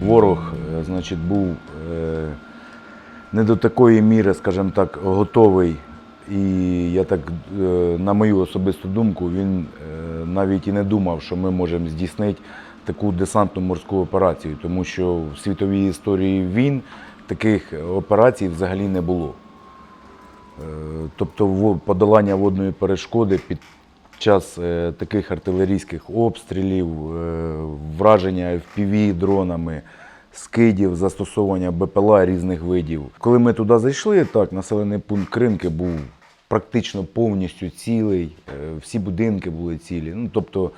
Ворог, е, значить, був е, не до такої міри, скажімо так, готовий. І я так, е, на мою особисту думку, він навіть і не думав, що ми можемо здійснити таку десантну морську операцію, тому що в світовій історії війн таких операцій взагалі не було. Тобто подолання водної перешкоди під час е, таких артилерійських обстрілів, е, враження FPV дронами, скидів, застосовування БПЛА різних видів. Коли ми туди зайшли, так, населений пункт Кринки був практично повністю цілий, е, всі будинки були цілі. Ну, тобто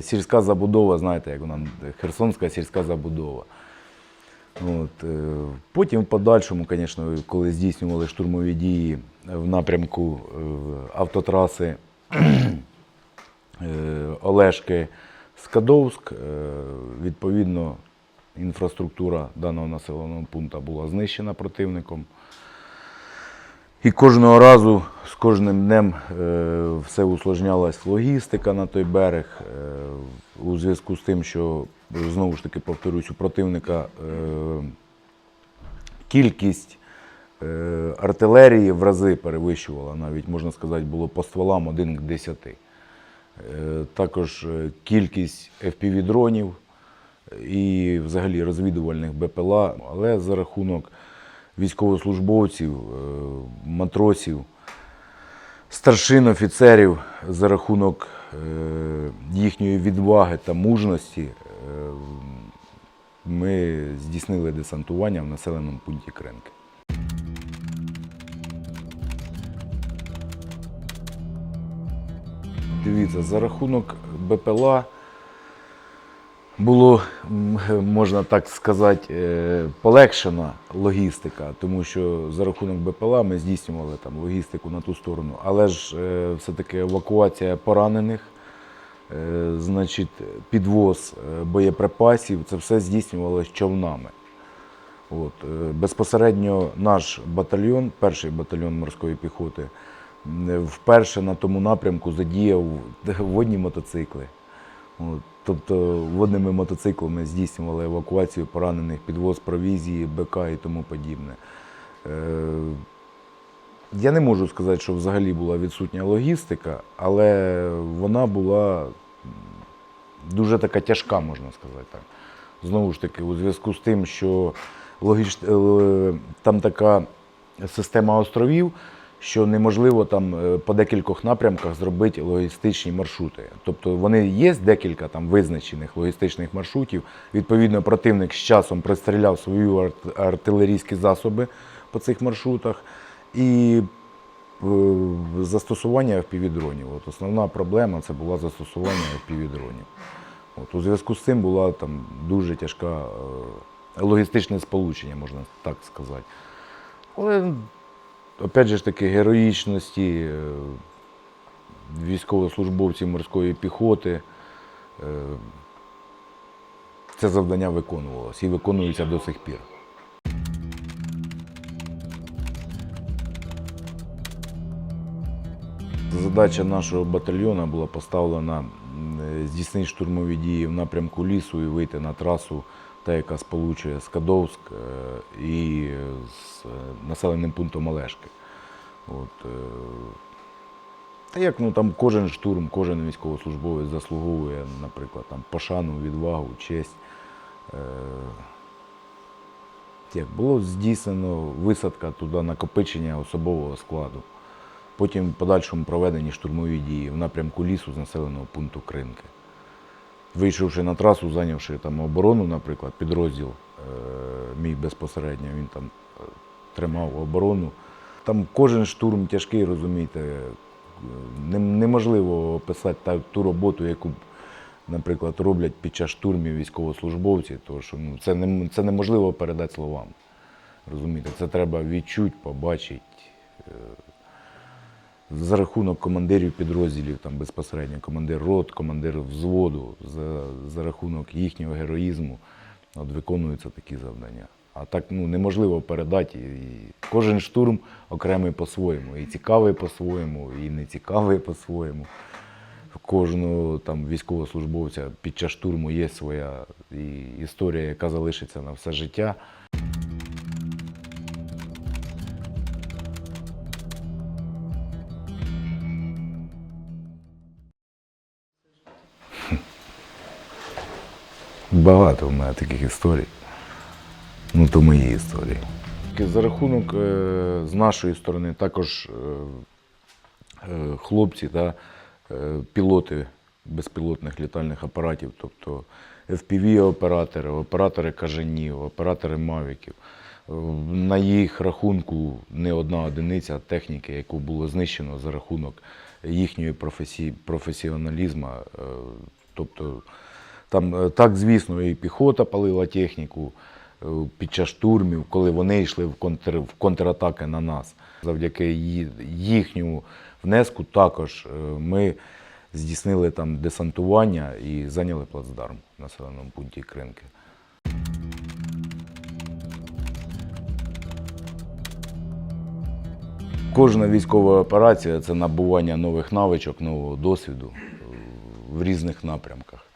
сільська забудова, знаєте, як вона, Херсонська сільська забудова. От, потім в подальшому, звісно, коли здійснювали штурмові дії в напрямку автотраси Олешки Скадовськ, е, відповідно, інфраструктура даного населеного пункту була знищена противником. І кожного разу з кожним днем е, все усложнялась логістика на той берег е, у зв'язку з тим, що знову ж таки повторюсь, у противника е, кількість е, артилерії в рази перевищувала, навіть можна сказати, було по стволам 1 к 10. Е, Також е, кількість FPV-дронів і взагалі розвідувальних БПЛА, але за рахунок військовослужбовців, е, матросів, старшин офіцерів, за рахунок е, їхньої відваги та мужності е, ми здійснили десантування в населеному пункті Кренки. Дивіться, за рахунок БПЛА було, можна так сказати, е, полегшена логістика, тому що за рахунок БПЛА ми здійснювали там логістику на ту сторону. Але ж е, все-таки евакуація поранених, е, значить, підвоз боєприпасів, це все здійснювалося човнами. От, безпосередньо наш батальйон, перший батальйон морської піхоти, вперше на тому напрямку задіяв водні мотоцикли. От, тобто водними мотоциклами здійснювали евакуацію поранених, підвоз провізії, БК і тому подібне. Е, я не можу сказати, що взагалі була відсутня логістика, але вона була дуже така тяжка, можна сказати так. Знову ж таки, у зв'язку з тим, що логіч... е, там така система островів, що неможливо там е, по декількох напрямках зробити логістичні маршрути. Тобто вони є декілька там визначених логістичних маршрутів. Відповідно, противник з часом пристріляв свої арт- артилерійські засоби по цих маршрутах. І е, застосування FPV-дронів. От основна проблема це була застосування FPV-дронів. От, у зв'язку з цим була там дуже тяжка е, логістичне сполучення, можна так сказати. Але, опять же ж таки, героїчності е, військовослужбовців морської піхоти. е, Це завдання виконувалось і виконується до сих пір. Задача нашого батальйону була поставлена е, здійснити штурмові дії в напрямку лісу і вийти на трасу, та яка сполучує Скадовськ е, і з е, населеним пунктом Олешки. От, е, та як ну там кожен штурм, кожен військовослужбовець заслуговує, наприклад, там пошану, відвагу, честь. Як було здійснено висадка туди накопичення особового складу. Потім в подальшому проведені штурмові дії в напрямку лісу з населеного пункту Кринки. Вийшовши на трасу, зайнявши там оборону, наприклад, підрозділ е, мій безпосередньо, він там е, тримав оборону. Там кожен штурм тяжкий, розумієте, е, неможливо описати ту роботу, яку, наприклад, роблять під час штурмів військовослужбовці, тому що ну, це, не, це неможливо передати словами. Розумієте, це треба відчути, побачити. За рахунок командирів підрозділів, там безпосередньо командир рот, командир взводу, за, за рахунок їхнього героїзму от, виконуються такі завдання. А так ну, неможливо передати. І, кожен штурм окремий по-своєму. І цікавий по-своєму, і не цікавий по-своєму. Кожного там військовослужбовця під час штурму є своя і історія, яка залишиться на все життя. Багато в мене таких історій. Ну, то мої історії. За рахунок е, з нашої сторони також е, е, хлопці та пілоти безпілотних літальних апаратів, тобто FPV-оператори, оператори кажанів, оператори мавіків. На їх рахунку не одна одиниця техніки, яку було знищено за рахунок їхньої професії, професіоналізму. Тобто там е, так, звісно, і піхота палила техніку е, під час штурмів, коли вони йшли в, контр, в контратаки на нас. Завдяки їхньому внеску також е, ми здійснили там десантування і зайняли плацдарм в населеному пункті Кринки. Кожна військова операція це набування нових навичок, нового досвіду в різних напрямках.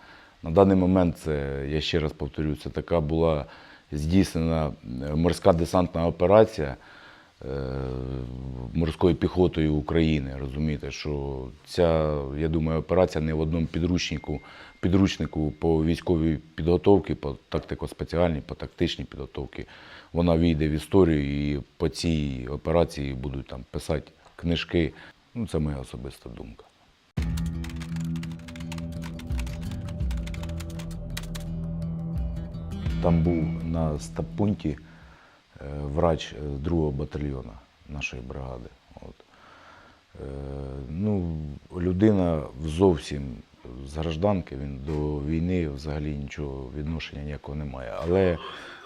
На даний момент це, я ще раз повторю, це така була здійснена е, морська десантна операція е, морською піхотою України. Розумієте, що ця, я думаю, операція не в одному підручнику, підручнику по військовій підготовці, по тактико-спеціальній, по тактичній підготовці. Вона війде в історію і по цій операції будуть там писати книжки. Ну, це моя особиста думка. Там був на стабпункті е, врач е, другого батальйону нашої бригади. От. Е, Ну, людина зовсім з гражданки, він до війни взагалі нічого відношення ніякого не має. Але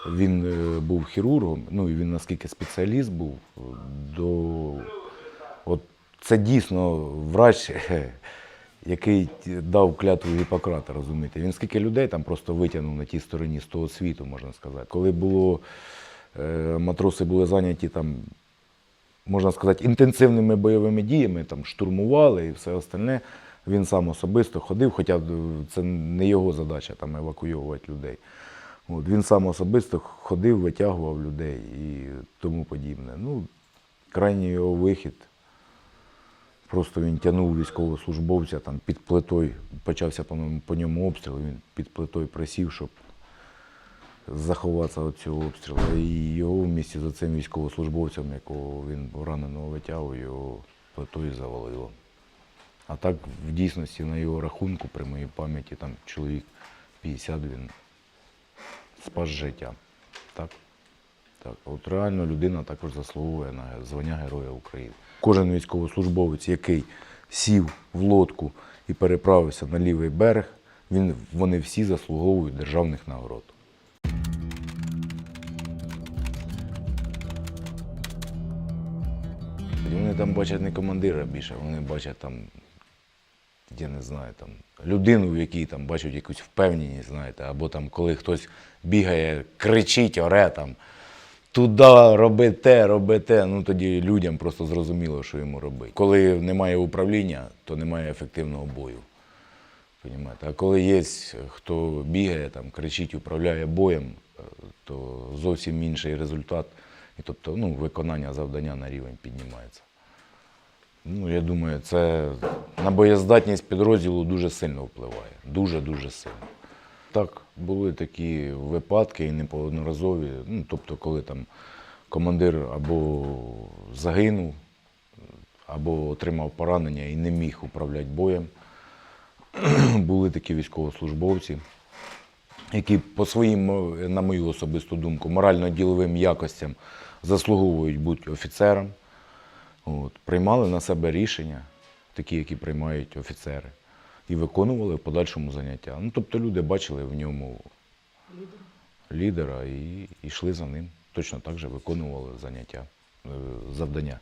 він був хірургом, ну і він наскільки спеціаліст був, до от це дійсно врач, який дав клятву Гіппократа, розумієте. Він скільки людей там просто витягнув на тій стороні з того світу, можна сказати. Коли було, е, матроси були зайняті там, можна сказати, інтенсивними бойовими діями, там штурмували і все остальне. Він сам особисто ходив, хоча це не його задача там евакуйовувати людей. От, він сам особисто ходив, витягував людей і тому подібне. Ну, крайній його вихід. Просто він тягнув військовослужбовця там під плитою, почався по, по ньому обстріл, він під плитою присів, щоб заховатися від цього обстрілу. І його в місті за цим військовослужбовцем, якого він раненого витягував, його плитою завалило. А так, в дійсності, на його рахунку, при моїй пам'яті, там чоловік 50 він спас життя. Так? Так, от реально людина також заслуговує на звання Героя України. Кожен військовослужбовець, який сів в лодку і переправився на лівий берег, він, вони всі заслуговують державних нагород. Вони там бачать не командира більше, вони бачать там, я не знаю, там людину, в якій там бачать якусь впевненість, знаєте, або там, коли хтось бігає, кричить, оре там, туди роби те, роби те. Ну тоді людям просто зрозуміло, що йому робити. Коли немає управління, то немає ефективного бою. Понімаєте? А коли є хто бігає, там, кричить, управляє боєм, е, то зовсім інший результат. І тобто ну, виконання завдання на рівень піднімається. Ну, я думаю, це на боєздатність підрозділу дуже сильно впливає. Дуже-дуже сильно. Так, були такі випадки і неодноразові. Ну, тобто, коли там командир або загинув, або отримав поранення і не міг управляти боєм. були такі військовослужбовці, які по своїм, е, на мою особисту думку, морально-діловим якостям заслуговують бути офіцером. От, приймали на себе рішення, такі, які приймають офіцери, і виконували в подальшому заняття. Ну, тобто люди бачили в ньому лідера і йшли за ним. Точно так же виконували заняття, е, завдання.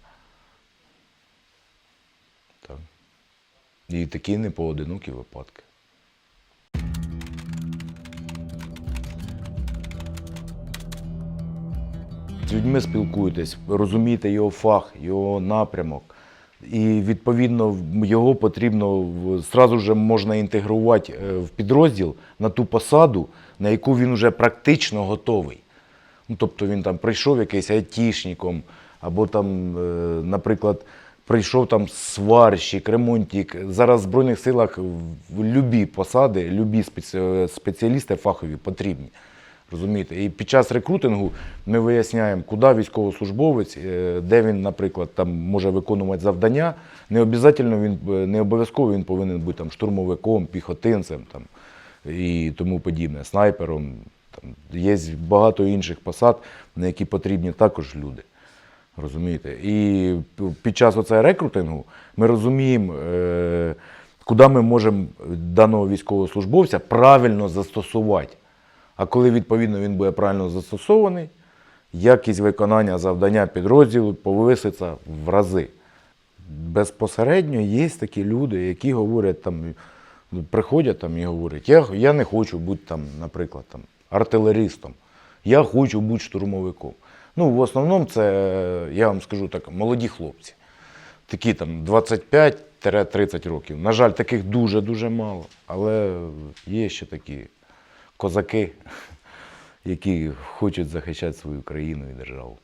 Так. І такі непоодинокі випадки. З людьми спілкуєтесь, розумієте його фах, його напрямок. І відповідно його потрібно зразу ж можна інтегрувати е, в підрозділ на ту посаду, на яку він вже практично готовий. Ну, тобто він там прийшов якийсь айтішником, або там, е, наприклад, прийшов там сварщик, ремонтник. Зараз в Збройних силах любі посади, любі спеціалісти фахові потрібні. Розумієте? І під час рекрутингу ми виясняємо, куди військовослужбовець, е, де він, наприклад, там може виконувати завдання. Не обов'язково він е, не обов'язково він повинен бути там штурмовиком, піхотинцем там, і тому подібне, снайпером. Там, є багато інших посад, на які потрібні також люди. Розумієте? І під час оцього рекрутингу ми розуміємо, е, куди ми можемо даного військовослужбовця правильно застосувати. А коли відповідно він буде правильно застосований, якість виконання завдання підрозділу повиситься в рази. Безпосередньо є такі люди, які говорять там, ну, приходять там і говорять, я, я не хочу бути там, наприклад, там, артилеристом, я хочу бути штурмовиком. Ну, в основному це, я вам скажу так, молоді хлопці. Такі там 25-30 років. На жаль, таких дуже-дуже мало. Але є ще такі козаки, які хочуть захищати свою країну і державу.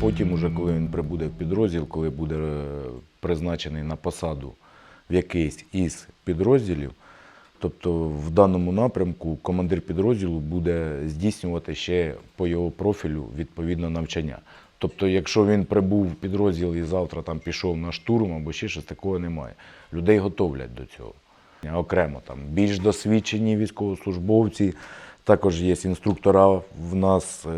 Потім, уже коли він прибуде в підрозділ, коли буде е, призначений на посаду в якийсь із підрозділів, тобто в даному напрямку командир підрозділу буде здійснювати ще по його профілю відповідно навчання. Тобто, якщо він прибув в підрозділ і завтра там пішов на штурм або ще щось такого немає. Людей готовлять до цього. Окремо там більш досвідчені військовослужбовці, також є інструктора в нас е,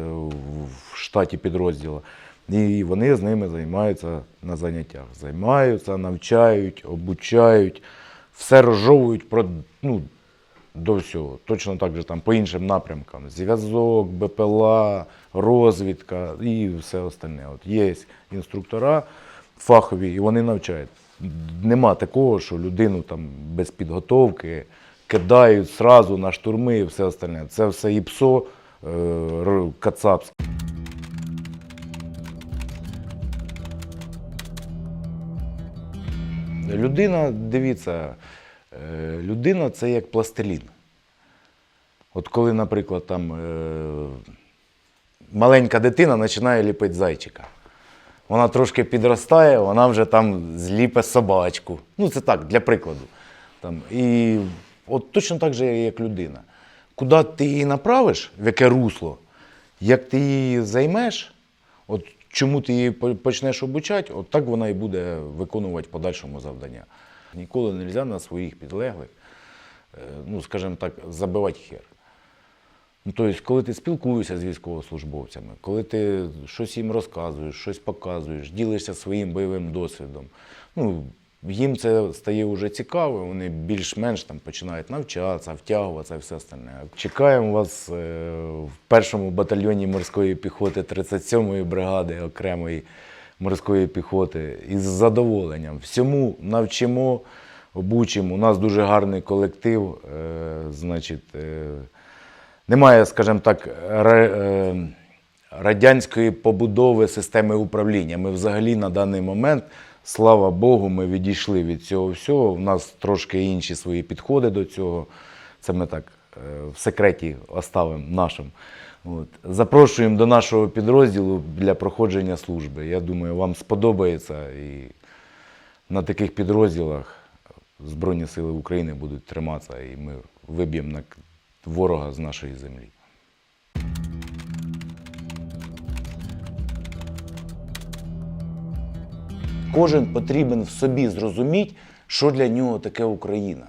в штаті підрозділу. І вони з ними займаються на заняттях. Займаються, навчають, обучають, все розжовують про, ну, до всього. Точно так же там по іншим напрямкам. Зв'язок, БПЛА, розвідка і все остальне. От є інструктора фахові, і вони навчають. Нема такого, що людину там без підготовки кидають зразу на штурми і все остальне. Це все ІПСО, е, Кацапське. Людина, дивіться, е, людина це як пластилін. От коли, наприклад, там е, маленька дитина починає ліпити зайчика. Вона трошки підростає, вона вже там зліпе собачку. Ну, це так, для прикладу. Там, і от точно так же, як людина. Куди ти її направиш, в яке русло, як ти її займеш, от чому ти її почнеш обучати, от так вона і буде виконувати подальшому завдання. Ніколи не можна на своїх підлеглих, е, ну, скажімо так, забивати хер. Ну, тобто, коли ти спілкуєшся з військовослужбовцями, коли ти щось їм розказуєш, щось показуєш, ділишся своїм бойовим досвідом, ну, їм це стає вже цікаво, вони більш-менш там починають навчатися, втягуватися і все остальне. Чекаємо вас е, в першому батальйоні морської піхоти 37-ї бригади окремої морської піхоти із задоволенням. Всьому навчимо, обучимо. У нас дуже гарний колектив. Е, значить, е, немає, скажімо так, ра- е, радянської побудови системи управління. Ми взагалі на даний момент, слава Богу, ми відійшли від цього всього. У нас трошки інші свої підходи до цього. Це ми так е, в секреті оставимо нашим. От. Запрошуємо до нашого підрозділу для проходження служби. Я думаю, вам сподобається і на таких підрозділах Збройні Сили України будуть триматися, і ми виб'ємо ворога з нашої землі. Кожен потрібен в собі зрозуміти, що для нього таке Україна.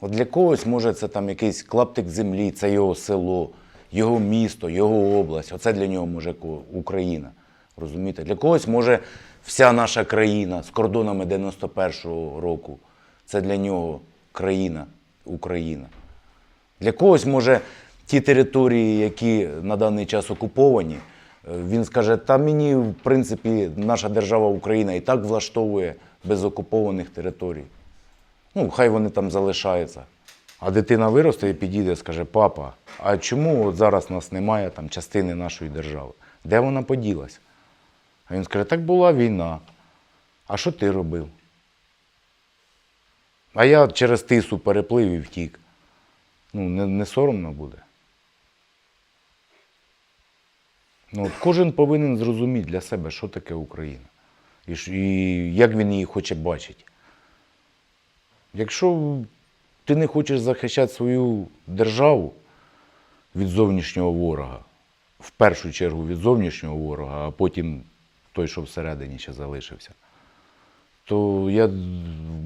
От для когось може це там якийсь клаптик землі, це його село, його місто, його область. Оце для нього може Україна. Розумієте? Для когось може вся наша країна з кордонами 91-го року. Це для нього країна, Україна. Для когось може ті території, які на даний час окуповані, він скаже, та мені, в принципі, наша держава Україна і так влаштовує без окупованих територій. Ну, хай вони там залишаються. А дитина виросте і підійде скаже: папа, а чому от зараз нас немає там частини нашої держави? Де вона поділась? А він скаже, так була війна. А що ти робив? А я через тису переплив і втік. Ну, не, не соромно буде. Ну, от кожен повинен зрозуміти для себе, що таке Україна. І, як він її хоче бачити. Якщо ти не хочеш захищати свою державу від зовнішнього ворога, в першу чергу від зовнішнього ворога, а потім той, що всередині ще залишився, то я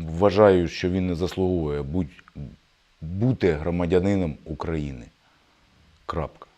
вважаю, що він не заслуговує бути громадянином України. Крапка.